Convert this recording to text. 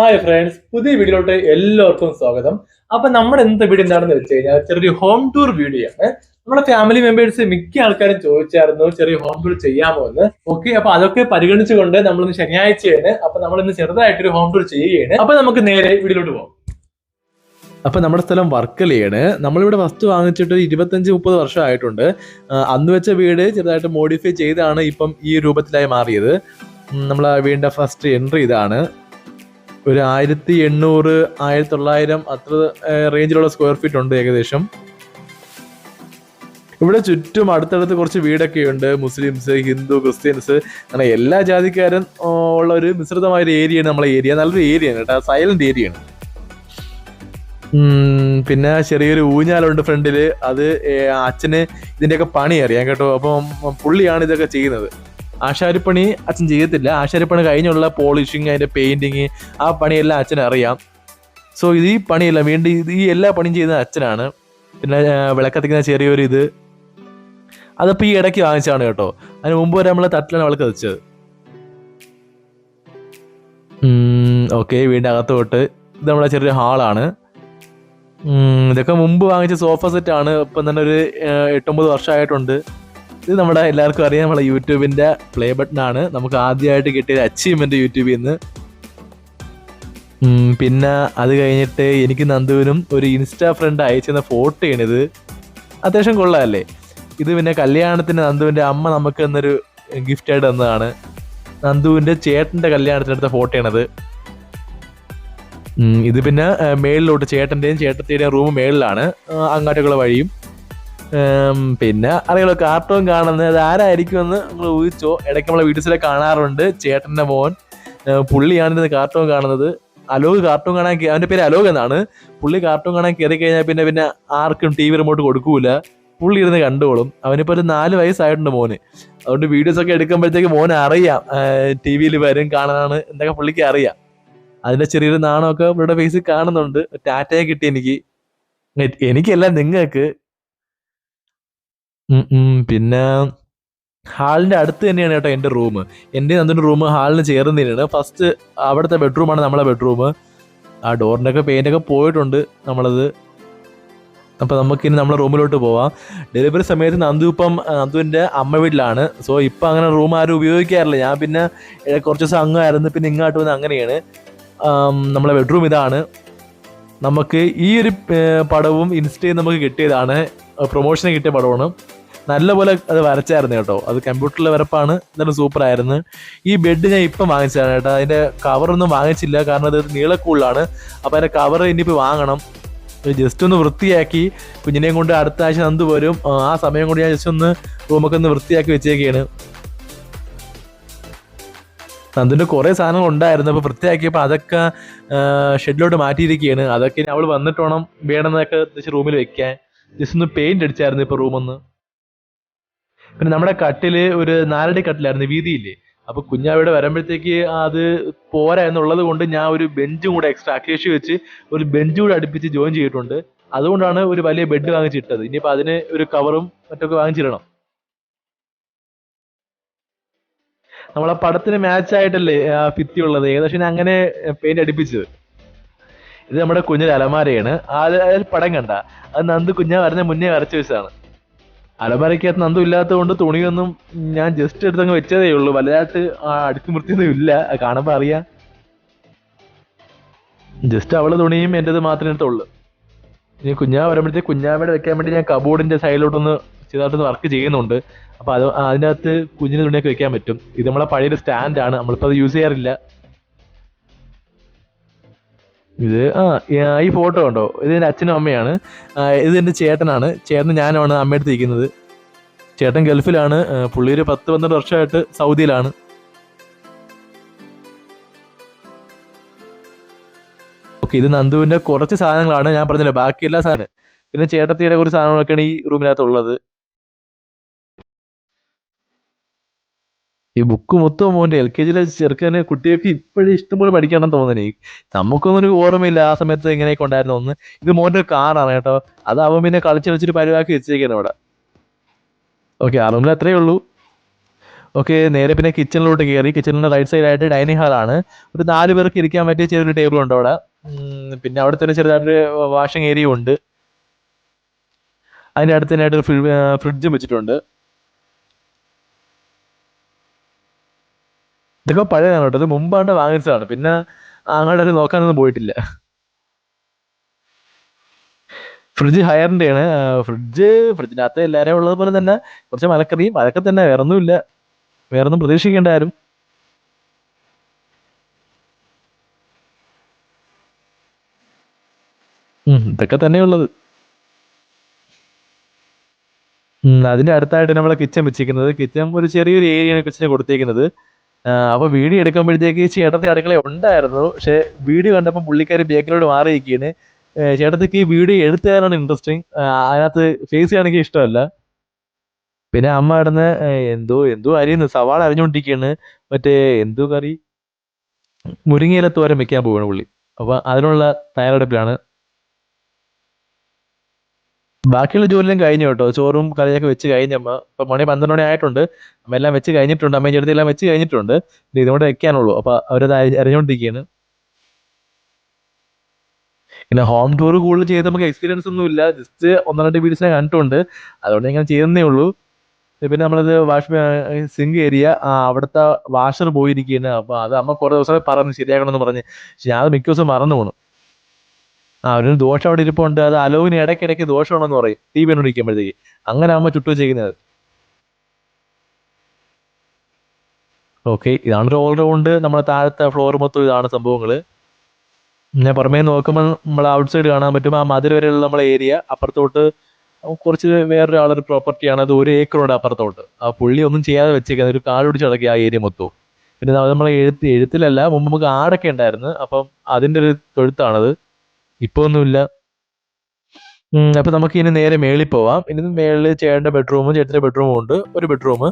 Hi friends പുതിയ വീഡിയോയിലോട്ട് എല്ലാവർക്കും സ്വാഗതം. അപ്പൊ നമ്മുടെ ഇന്നത്തെ വീഡിയോ എന്താണെന്ന് വെച്ച് കഴിഞ്ഞാൽ ചെറിയൊരു ഹോം ടൂർ വീഡിയോ ആണ്. നമ്മുടെ ഫാമിലി മെമ്പേഴ്സ് മിക്ക ആൾക്കാരും ചോദിച്ചായിരുന്നു ചെറിയ ഹോം ടൂർ ചെയ്യാമോ എന്ന്. ഓക്കെ അപ്പൊ അതൊക്കെ പരിഗണിച്ചുകൊണ്ട് നമ്മൾ നമ്മളിന്ന് ശനിയാഴ്ചയാണ്. അപ്പൊ നമ്മൾ ഇന്ന് ചെറുതായിട്ടൊരു ഹോം ടൂർ ചെയ്യുകയാണ്. അപ്പൊ നമുക്ക് നേരെ വീഡിയോയിലോട്ട് പോകാം അപ്പൊ നമ്മുടെ സ്ഥലം വർക്കലയാണ്. നമ്മളിവിടെ വസ്തു വാങ്ങിച്ചിട്ട് ഇരുപത്തഞ്ച് മുപ്പത് വർഷം ആയിട്ടുണ്ട്. അന്ന് വെച്ച വീട് ചെറുതായിട്ട് മോഡിഫൈ ചെയ്താണ് ഇപ്പം ഈ രൂപത്തിലായി മാറിയത്. നമ്മൾ വീടിന്റെ ഫസ്റ്റ് എൻട്രി ഇതാണ്. ഒരു ആയിരത്തി എണ്ണൂറ് ആയിരത്തി തൊള്ളായിരം അത്ര റേഞ്ചിലുള്ള സ്ക്വയർ ഫീറ്റ് ഉണ്ട് ഏകദേശം. ഇവിടെ ചുറ്റും അടുത്തടുത്ത് കുറച്ച് വീടൊക്കെ ഉണ്ട് മുസ്ലിംസ് ഹിന്ദു ക്രിസ്ത്യൻസ് അങ്ങനെ എല്ലാ ജാതിക്കാരും ഉള്ള ഒരു മിശ്രിതമായ ഒരു ഏരിയയാണ് നമ്മളെ ഏരിയ. നല്ലൊരു ഏരിയയാണ് കേട്ടോ. സൈലന്റ് ഏരിയയാണ് പിന്നെ ചെറിയൊരു ഊഞ്ഞാലുണ്ട് ഫ്രണ്ടിൽ അത് അച്ഛന് ഇതിന്റെയൊക്കെ പണി അറിയാം കേട്ടോ. അപ്പം പുള്ളിയാണ് ഇതൊക്കെ ചെയ്യുന്നത്. ആശാരിപ്പണി അച്ഛൻ ചെയ്യത്തില്ല. ആശാരിപ്പണി കഴിഞ്ഞുള്ള പോളിഷിങ് അതിന്റെ പെയിന്റിങ് ആ പണിയെല്ലാം അച്ഛൻ അറിയാം സോ ഇത് ഈ പണിയെല്ലാം വീണ്ടും ഇത് ഈ എല്ലാ പണിയും ചെയ്യുന്നത് അച്ഛനാണ്. പിന്നെ വിളക്കത്തിക്കുന്ന ചെറിയൊരു ഇത്. അതിപ്പോൾ ഈ ഇടയ്ക്ക് വാങ്ങിച്ചാണ് കേട്ടോ. അതിന് മുമ്പ് വരെ നമ്മൾ തട്ടിലാണ് വിളക്ക് വെച്ചത് ഓക്കെ വീടിന്റെ അകത്തോട്ട്. ഇത് നമ്മളെ ചെറിയൊരു ഹാളാണ്. ഇതൊക്കെ മുമ്പ് വാങ്ങിച്ച സോഫ സെറ്റ് ആണ് ഇപ്പം തന്നെ ഒരു എട്ടൊമ്പത് വർഷമായിട്ടുണ്ട്. ഇത് നമ്മുടെ എല്ലാവർക്കും അറിയാം. നമ്മളെ യൂട്യൂബിന്റെ പ്ലേ ബട്ടൺ ആണ്. നമുക്ക് ആദ്യമായിട്ട് കിട്ടിയ അച്ചീവ്മെന്റ് യൂട്യൂബിൽ നിന്ന്. പിന്നെ അത് കഴിഞ്ഞിട്ട് എനിക്ക് നന്ദുവിനും ഒരു ഇൻസ്റ്റാ ഫ്രണ്ട് അയച്ചെന്ന ഫോട്ടോയാണിത് അത്യാവശ്യം കൊള്ളാമല്ലേ ഇത് പിന്നെ കല്യാണത്തിന് നന്ദുവിന്റെ അമ്മ നമുക്ക് എന്നൊരു ഗിഫ്റ്റ് ആയിട്ട് തന്നതാണ്. നന്ദുവിന്റെ ചേട്ടന്റെ കല്യാണത്തിനെടുത്ത ഫോട്ടോയാണത് ഇത് പിന്നെ മേളിലോട്ട് ചേട്ടന്റെയും ചേട്ടത്തിയുടെയും റൂം മേളിലാണ്. അങ്ങാട്ടുള്ള വഴിയും. പിന്നെ അറിയാലോ കാർട്ടൂൺ കാണുന്നത് ആരായിരിക്കുമെന്ന് നമ്മൾ ഊഹിച്ചോ? ഇടയ്ക്ക് നമ്മളെ വീഡിയോസിലെ കാണാറുണ്ട് ചേട്ടന്റെ മോൻ. പുള്ളിയാണ് ഇന്ന് കാർട്ടൂൺ കാണുന്നത്. അലോക് കാർട്ടൂൺ കാണാൻ അവന്റെ പേര് അലോക് എന്നാണ്. പുള്ളി കാർട്ടൂൺ കാണാൻ കയറി കഴിഞ്ഞാൽ പിന്നെ പിന്നെ ആർക്കും ടി വി റിമോട്ട് കൊടുക്കൂല. പുള്ളി ഇരുന്ന് കണ്ടോളും. അവനിപ്പോൾ ഒരു നാല് വയസ്സായിട്ടുണ്ട് മോന്. അതുകൊണ്ട് വീഡിയോസ് ഒക്കെ എടുക്കുമ്പോഴത്തേക്ക് മോന് അറിയാം ടി വിയിൽ വരും കാണാനാണ് എന്തൊക്കെ പുള്ളിക്ക് അറിയാം. അതിന്റെ ചെറിയൊരു നാണമൊക്കെ ഇവിടെ ഫേസിൽ കാണുന്നുണ്ട്. ടാറ്റയെ കിട്ടി എനിക്ക്. എനിക്കല്ല നിങ്ങൾക്ക്. പിന്നെ ഹാളിന്റെ അടുത്ത് തന്നെയാണ് കേട്ടോ എന്റെ റൂം. എന്റെ നന്ദിന്റെ റൂം ഹാളിന് ചേർന്ന് തന്നെയാണ് ഫസ്റ്റ് അവിടുത്തെ ബെഡ്റൂമാണ് നമ്മളെ ബെഡ്റൂം ആ ഡോറിന്റെ ഒക്കെ പെയിന്റ് ഒക്കെ പോയിട്ടുണ്ട് നമ്മളത്. അപ്പൊ നമുക്കിനി നമ്മളെ റൂമിലോട്ട് പോവാം. ഡെലിവറി സമയത്ത് നന്ദു ഇപ്പം നന്ദുവിന്റെ അമ്മ വീട്ടിലാണ്. സോ ഇപ്പൊ അങ്ങനെ റൂം ആരും ഉപയോഗിക്കാറില്ല. ഞാൻ പിന്നെ കുറച്ച് ദിവസം അങ്ങായിരുന്നു പിന്നെ ഇങ്ങോട്ട് വന്ന് അങ്ങനെയാണ്. നമ്മളെ ബെഡ്റൂം ഇതാണ്. നമുക്ക് ഈ ഒരു പടവും ഇൻസ്റ്റയിൽ നമുക്ക് കിട്ടിയതാണ്. പ്രൊമോഷന് കിട്ടിയ പടമാണ്. നല്ലപോലെ അത് വരച്ചായിരുന്നു കേട്ടോ. അത് കമ്പ്യൂട്ടറിലെ വരപ്പാണ്. എന്നാലും സൂപ്പർ ആയിരുന്നു. ഈ ബെഡ് ഞാൻ ഇപ്പം വാങ്ങിച്ചതാണ് കേട്ടോ. അതിന്റെ കവറൊന്നും വാങ്ങിച്ചില്ല. കാരണം അത് നീളക്കൂളാണ് അപ്പോൾ അതിന്റെ കവർ ഇനിയിപ്പോൾ വാങ്ങണം. ജസ്റ്റ് ഒന്ന് വൃത്തിയാക്കി കുഞ്ഞിനെയും കൊണ്ട് അടുത്ത ആഴ്ച നന്ദ് വരും. ആ, സമയം കൊണ്ട് ഞാൻ ജസ്റ്റ് ഒന്ന് റൂമൊക്കെ ഒന്ന് വൃത്തിയാക്കി വെച്ചേക്കാണ്. നന്ദിന്റെ കുറേ സാധനങ്ങൾ ഉണ്ടായിരുന്നു. അപ്പോൾ വൃത്തിയാക്കിയപ്പോൾ അതൊക്കെ ഷെഡിലോട്ട് മാറ്റിയിരിക്കുകയാണ് അതൊക്കെ ഇനി അവൾ വന്നിട്ട് വേണം വേണമെന്നൊക്കെ റൂമിൽ വെക്കാൻ. ജസ്റ്റ് ഒന്ന് പെയിന്റ് അടിച്ചായിരുന്നു ഇപ്പോൾ റൂമൊന്ന് പിന്നെ നമ്മുടെ കട്ടിൽ ഒരു നാലടി കട്ടിലായിരുന്നു വീതിയില്ലേ? അപ്പൊ കുഞ്ഞാവിടെ വരുമ്പോഴത്തേക്ക് അത് പോരാ എന്നുള്ളത് കൊണ്ട് ഞാൻ ഒരു ബെഞ്ചും കൂടെ എക്സ്ട്രാ അക്കേഷ്യ വെച്ച് ഒരു ബെഞ്ചും കൂടെ അടുപ്പിച്ച് ജോയിൻ ചെയ്തിട്ടുണ്ട്. അതുകൊണ്ടാണ് ഒരു വലിയ ബെഡ് വാങ്ങിച്ചിട്ടത്. ഇനിയിപ്പോ അതിന് ഒരു കവറും മറ്റൊക്കെ വാങ്ങിച്ചിടണം. നമ്മളെ പടത്തിന് മാച്ച് ആയിട്ടല്ലേ ആ ഭിത്തി ഉള്ളത്? ഏകദേശം അങ്ങനെ പെയിന്റ് അടിപ്പിച്ചത്. ഇത് നമ്മുടെ കുഞ്ഞിന്റെ അലമാരയാണ്. ആ പടം കണ്ട. അത് നന്ദ് കുഞ്ഞാ വരുന്ന മുന്നേ വരച്ചു വെച്ചതാണ് അലമാരയ്ക്കകത്ത് നന്ദു ഇല്ലാത്തത് കൊണ്ട് തുണിയൊന്നും ഞാൻ ജസ്റ്റ് എടുത്തങ്ങ് വെച്ചതേ ഉള്ളൂ. വലുതായിട്ട് ആ അടുക്കി മുറിയൊന്നും ഇല്ല. കാണുമ്പോൾ കാണുമ്പോ അറിയാം. ജസ്റ്റ് അവൾ തുണിയും എന്റേത് മാത്രമേ എടുത്തുള്ളൂ. ഇനി കുഞ്ഞാ വരുമ്പോഴത്തേക്ക് കുഞ്ഞാവിടെ വെക്കാൻ വേണ്ടി ഞാൻ കബോർഡിന്റെ സൈഡിലോട്ടൊന്ന് ചെറുതായിട്ടൊന്ന് വർക്ക് ചെയ്യുന്നുണ്ട്. അപ്പൊ അത് അതിനകത്ത് കുഞ്ഞിന് തുണിയൊക്കെ വെക്കാൻ പറ്റും. ഇത് നമ്മളെ പഴയൊരു സ്റ്റാൻഡാണ് നമ്മളിപ്പോ അത് യൂസ് ചെയ്യാറില്ല. ഇത് ആ ഈ- ഫോട്ടോ ഉണ്ടോ ഇത് എന്റെ അച്ഛനും അമ്മയാണ്. ഇത് എന്റെ ചേട്ടനാണ്. ചേട്ടൻ ഞാനാണ് അമ്മയടുത്ത് ഇരിക്കുന്നത് ചേട്ടൻ ഗൾഫിലാണ്. പുള്ളി ഒരു പത്ത് പന്ത്രണ്ട് വർഷമായിട്ട് സൗദിയിലാണ്. ഓക്കെ ഇത് നന്ദുവിന്റെ കുറച്ച് സാധനങ്ങളാണ് ഞാൻ പറഞ്ഞില്ല. ബാക്കി എല്ലാ സാധനം. പിന്നെ ചേട്ടത്തിയുടെ കുറച്ച് സാധനങ്ങളൊക്കെയാണ് ഈ റൂമിനകത്ത് ഈ ബുക്ക് മൊത്തം മോന്റെ എൽ കെ ജിയിലെ ചെറുക്കന് കുട്ടികൾക്ക് ഇപ്പോഴും ഇഷ്ടംപോലെ പഠിക്കണം തോന്നുന്നു. നമുക്കൊന്നും ഒരു ഓർമ്മയില്ല ആ സമയത്ത് ഇങ്ങനെയൊക്കെ ഉണ്ടായിരുന്നു ഒന്ന് ഇത് മോന്റെ കാറാണ് കേട്ടോ. അവൻ പിന്നെ കളിച്ച് വെച്ചിട്ട് പരിവാക്കി വെച്ചേക്കാണ് അവിടെ ഓക്കെ ആ റൂമിൽ അത്രേ ഉള്ളൂ. ഓക്കെ നേരെ പിന്നെ കിച്ചണിലോട്ട് കയറി കിച്ചണിന്റെ റൈറ്റ് സൈഡായിട്ട് ഡൈനിങ് ഹാളാണ് ഒരു നാല് പേർക്ക് ഇരിക്കാൻ പറ്റിയ ചെറിയൊരു ടേബിൾ ഉണ്ട് അവിടെ. പിന്നെ അവിടെ തന്നെ ചെറുതായിട്ടൊരു വാഷിംഗ് ഏരിയ ഉണ്ട്. അതിന്റെ അടുത്ത് തന്നെയായിട്ട് ഫ്രിഡ്ജും വെച്ചിട്ടുണ്ട്. ഇതൊക്കെ പഴയതാണ് കേട്ടോ. ഇത് മുമ്പാണ്ട് വാങ്ങിച്ചതാണ്. പിന്നെ അങ്ങോട്ട് നോക്കാനൊന്നും പോയിട്ടില്ല. ഫ്രിഡ്ജ് ഹയറിന്റെ ആണ് ഫ്രിഡ്ജ് ഫ്രിഡ്ജിനകത്ത് എല്ലാവരും ഉള്ളത് പോലെ തന്നെ കുറച്ച് മലക്കറിയും അതൊക്കെ തന്നെ വേറെ ഒന്നുമില്ല വേറെ ഒന്നും പ്രതീക്ഷിക്കേണ്ട ആരും. ഇതൊക്കെ തന്നെയുള്ളത് ഉള്ളത്. അതിന്റെ അടുത്തായിട്ട് നമ്മളെ കിച്ചൺ വെച്ചിരിക്കുന്നത്. കിച്ചൺ ഒരു ചെറിയൊരു ഏരിയയാണ് കിച്ചന് കൊടുത്തേക്കുന്നത്. ആ, അപ്പൊ വീഡിയോ എടുക്കുമ്പോഴത്തേക്ക് ചേട്ടത്തി അടുക്കള ഉണ്ടായിരുന്നു. പക്ഷെ വീഡിയോ കണ്ടപ്പോൾ പുള്ളിക്കാരി ബേക്കിലോട്ട് മാറിയിരിക്കുകയാണ്. ചേട്ടത്തിക്ക് ഈ വീഡിയോ എടുത്തുകാരാണ് ഇൻട്രസ്റ്റിങ് അതിനകത്ത് ഫേസ് ചെയ്യണമെങ്കിൽ ഇഷ്ടമല്ല. പിന്നെ അമ്മ കിടന്ന് എന്തോ എന്തോ അരിയുന്നു. സവാള അരിഞ്ഞുകൊണ്ടിരിക്കുകയാണ്. മറ്റേ എന്തോ കറി? മുരിങ്ങയില തോരൻ വെക്കാൻ പോവാണ് പുള്ളി. അപ്പൊ അതിനുള്ള തയ്യാറെടുപ്പിലാണ്. ബാക്കിയുള്ള ജോലിയും കഴിഞ്ഞു കേട്ടോ. ചോറും കറിയൊക്കെ വെച്ച് കഴിഞ്ഞമ്മ ഇപ്പൊ മണി പന്ത്രണ്ട് മണി ആയിട്ടുണ്ട്. അമ്മ എല്ലാം വെച്ച് കഴിഞ്ഞിട്ടുണ്ട്. അമ്മയും ചെറുതെല്ലാം എല്ലാം വെച്ച് കഴിഞ്ഞിട്ടുണ്ട്. ഇതുകൊണ്ട് വെക്കാനുള്ളൂ. അപ്പോൾ അവരത് അറിഞ്ഞുകൊണ്ടിരിക്കുകയാണ് പിന്നെ ഹോം ടൂർ കൂടുതൽ ചെയ്ത് നമുക്ക് എക്സ്പീരിയൻസ് ഒന്നും ഇല്ല. ജസ്റ്റ് ഒന്ന് രണ്ട് വീഡിയോസിനെ കണ്ടിട്ടുണ്ട്. അതുകൊണ്ട് ഇങ്ങനെ ചെയ്യുന്നേ ഉള്ളൂ. പിന്നെ നമ്മളത് വാഷ് സിങ്ക് ഏരിയ അവിടുത്തെ വാഷർ പോയിരിക്കുകയാണ്. അപ്പോൾ അത് അമ്മ കുറേ ദിവസം പറഞ്ഞു ശരിയാക്കണമെന്ന് പറഞ്ഞ്. പക്ഷെ ഞാൻ മിക്ക ദിവസം മറന്നു പോണു. ആ ഒരു ദോഷം അവിടെ ഇരിപ്പുണ്ട്. അത് അലോവിന് ഇടയ്ക്കിടയ്ക്ക് ദോഷമാണെന്ന് പറയും. ടി വി കണ്ടോണ്ടിരിക്കുമ്പോഴത്തേക്ക് അങ്ങനെ അമ്മ ചുട്ടു ചെയ്യുന്നത് ഓക്കെ ഇതാണ് ഒരു ഓൾറൗണ്ട്. നമ്മുടെ താഴത്തെ ഫ്ലോർ മൊത്തം ഇതാണ് സംഭവങ്ങൾ ഞാൻ പുറമേ നോക്കുമ്പോൾ നമ്മൾ ഔട്ട് സൈഡ് കാണാൻ പറ്റും. ആ മതിൽ വരെയുള്ള നമ്മളെ ഏരിയ അപ്പുറത്തോട്ട് കുറച്ച് വേറൊരാളൊരു പ്രോപ്പർട്ടിയാണ് അത് ഒരു ഏക്കറോട് അപ്പുറത്തോട്ട്. ആ പുള്ളി ഒന്നും ചെയ്യാതെ വെച്ചേക്കുന്നത്. ഒരു കാട് പിടിച്ച് ആ ഏരിയ മൊത്തവും. പിന്നെ നമ്മൾ എഴുത്ത് എഴുത്തിലല്ല മുമ്പ് നമുക്ക് ആടൊക്കെ ഉണ്ടായിരുന്നു. അപ്പം അതിന്റെ ഒരു തൊഴുത്താണത് ഇപ്പൊ ഒന്നുമില്ല ഉം, അപ്പൊ നമുക്ക് ഇനി നേരെ മേളിൽ പോവാം. ഇനി മേളിൽ ചേട്ടന്റെ ബെഡ്റൂമും ചേട്ടന്റെ ബെഡ്റൂമും ഉണ്ട്. ഒരു ബെഡ്റൂം